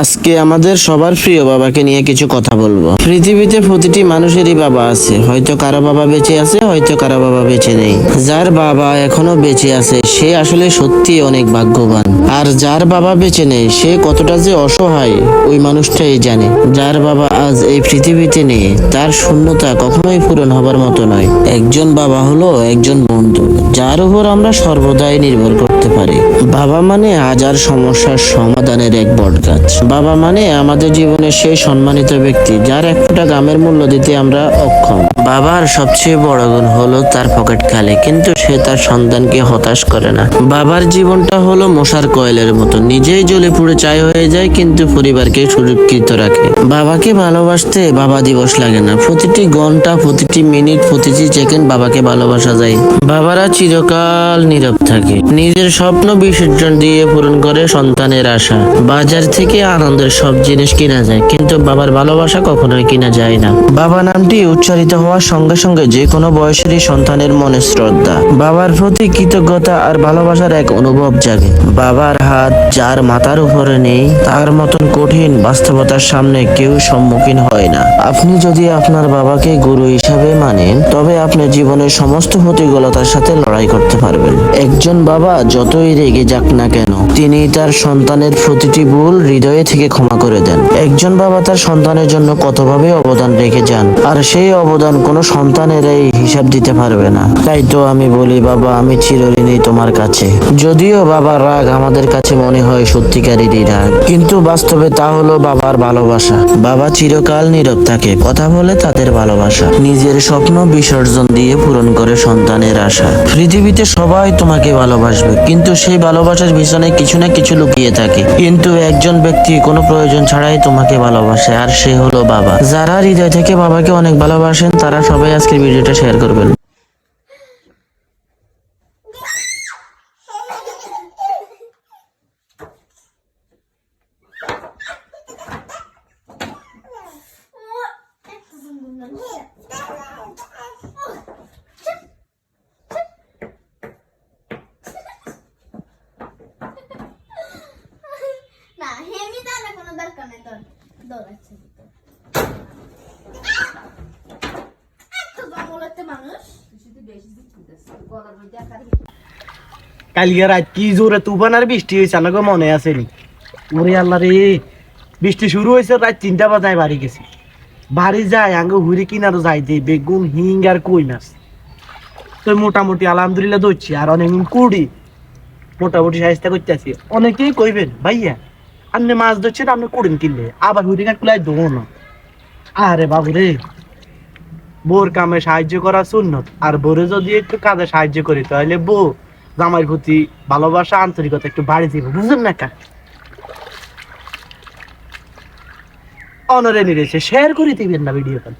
আজকে আমাদের সবার প্রিয় বাবাকে নিয়ে কিছু কথা বলব। পৃথিবীতে প্রতিটি মানুষেরই বাবা আছে। হয়তো কারও বাবা বেঁচে আছে, হয়তো কারও বাবা বেঁচে নেই। যার বাবা এখনও বেঁচে আছে, সে আসলে সত্যি অনেক ভাগ্যবান। আর যার বাবা বেঁচে নেই, সে কতটা যে অসহায়, ওই মানুষটাই জানে। যার বাবা আজ এই পৃথিবীতে নেই, তার শূন্যতা কখনোই পূরণ হবার মতো নয়। একজন বাবা হলো একজন বন্ধু, যার উপর আমরা সর্বদাই নির্ভর করতে পারি। বাবা মানে হাজার সমস্যার সমাধানের এক বটগাছ বাবা মানে আমাদের জীবনের সেই সম্মানিত ব্যক্তি, যার এক ফোঁটা গামের মূল্য দিতে আমরা অক্ষম। বাবার সবচেয়ে বড় গুণ হলো তার পকেট খালি, কিন্তু সে তার সন্তানকে হতাশ করে না। বাবার জীবনটা হলো মশার কয়েলের মতো, নিজেই জ্বলে পুড়ে চাই হয়ে যায়, কিন্তু পরিবারকে সুরক্ষিত রাখে। বাবাকে ভালোবাসতে বাবা দিবস লাগে না, প্রতিটি ঘণ্টা, প্রতিটি মিনিট, প্রতিটি সেকেন্ড বাবাকে ভালোবাসা যায়। বাবারা চিরকাল নীরব থাকে। নিজের স্বপ্ন বিসর্জন দিয়ে পূরণ করে সন্তানের আশা। বাজার থেকে আনন্দের সব জিনিস কিনা যায়, কিন্তু বাবার ভালোবাসা কখনোই কিনা যায় না। বাবা নামটি উচ্চারিত হওয়ার সঙ্গে সঙ্গে যে কোনো বয়সেরই সন্তানের মনে শ্রদ্ধা। বাবার প্রতি কৃতজ্ঞতা আর ভালোবাসার এক অনুভব জাগে। বাবার হাত যার মাথার উপরে নেই, তার মতন কঠিন বাস্তবতার সামনে কেউ সম্মুখীন হয় না। আপনি যদি আপনার বাবাকে গুরু হিসাবে মানেন, তবে আপনি জীবনের সমস্ত প্রতিকূলতার সাথে লড়াই করতে পারবেন। একজন বাবা যতই রেগে যাক না কেন, তিনি তার সন্তানের প্রতিটি ভুল হৃদয়ে থেকে ক্ষমা করে দেন। একজন বাবা তার সন্তানের জন্য কতভাবে অবদান রেখে যান, আর সেই অবদান কোনো সন্তানের এই হিসাব দিতে পারবে না। তাই তো আমি বলি, বাবা, আমি চিরঋণী তোমার কাছে। যদিও বাবার রাগ আমাদের কাছে মনে হয় সত্যিকারেরই রাগ কিন্তু বাস্তবে তা হলো বাবার ভালোবাসা। বাবা চিরকাল নীরব থাকে, কথা বলে তাদের ভালোবাসা। নিজের স্বপ্ন বিসর্জন দিয়ে পূরণ করে সন্তানের আশা। পৃথিবীতে সবাই তোমাকে ভালোবাসবে, কিন্তু সেই ভালোবাসার পিছনে কিছু না কিছু লুকিয়ে থাকে। কিন্তু একজন ব্যক্তি কোনো প্রয়োজন ছাড়াই তোমাকে ভালোবাসে, আর সে হলো বাবা। যারা হৃদয় থেকে বাবাকে অনেক ভালোবাসেন, তারা সবাই আজকের ভিডিওটা শেয়ার করবেন। কোনো দরকার দৌড়াচ্ছে কি জোরে আর বৃষ্টি হয়েছে মনে ওরে আল্লাহ রে, বৃষ্টি শুরু হয়েছে রাত তিনটা বাজায় বাড়ি গেছি। বাড়ি যায়, আঙ্গ হুড়ি কিনারও যাইতে বেগুন, হিং আর কই মাছ তো মোটামুটি আলহামদুলিল্লাহ ধরছি, আর অনেক কুড়ি। মোটামুটি সাহিস্তা করতে আছি অনেকেই কইবেন, ভাইয়া আপনি মাছ ধরছেন আপনি কুড়িন কিনলে? আবার হুড়ি কুলাই দেবো না। আরে বাবু রে বোর কামে সাহায্য করা সুন্নত। আর বোরে যদি একটু কাজে সাহায্য করি, তাহলে বউ জামাই প্রতি ভালোবাসা, আন্তরিকতা একটু বাড়ি দিব, বুঝলেন না কা অনরে নিরেছে শেয়ার করে দিবেন না ভিডিওটা।